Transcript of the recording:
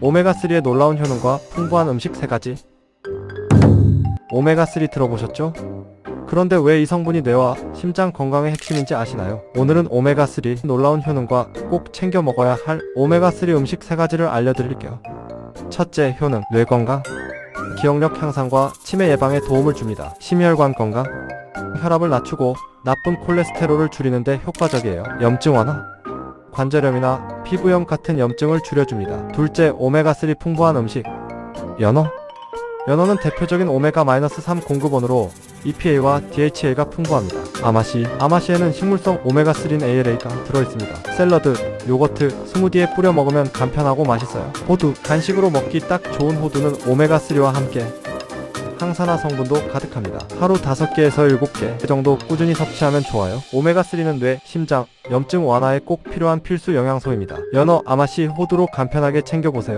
오메가3의 놀라운 효능과 풍부한 음식 3가지. 오메가3 들어보셨죠? 그런데 왜 이 성분이 뇌와 심장 건강의 핵심인지 아시나요? 오늘은 오메가3 놀라운 효능과 꼭 챙겨 먹어야 할 오메가3 음식 3가지를 알려드릴게요. 첫째, 효능, 뇌 건강. 기억력 향상과 치매 예방에 도움을 줍니다. 심혈관 건강, 혈압을 낮추고 나쁜 콜레스테롤을 줄이는데 효과적이에요. 염증 완화, 관절염이나 피부염 같은 염증을 줄여줍니다. 둘째, 오메가3 풍부한 음식. 연어. 연어는 대표적인 오메가-3 공급원으로 EPA와 DHA가 풍부합니다. 아마시. 아마시에는 식물성 오메가3인 ALA가 들어있습니다. 샐러드, 요거트, 스무디에 뿌려 먹으면 간편하고 맛있어요. 호두. 간식으로 먹기 딱 좋은 호두는 오메가3와 함께 항산화 성분도 가득합니다. 하루 5개에서 7개 정도 꾸준히 섭취하면 좋아요. 오메가3는 뇌, 심장, 염증 완화에 꼭 필요한 필수 영양소입니다. 연어, 아마시, 호두로 간편하게 챙겨보세요.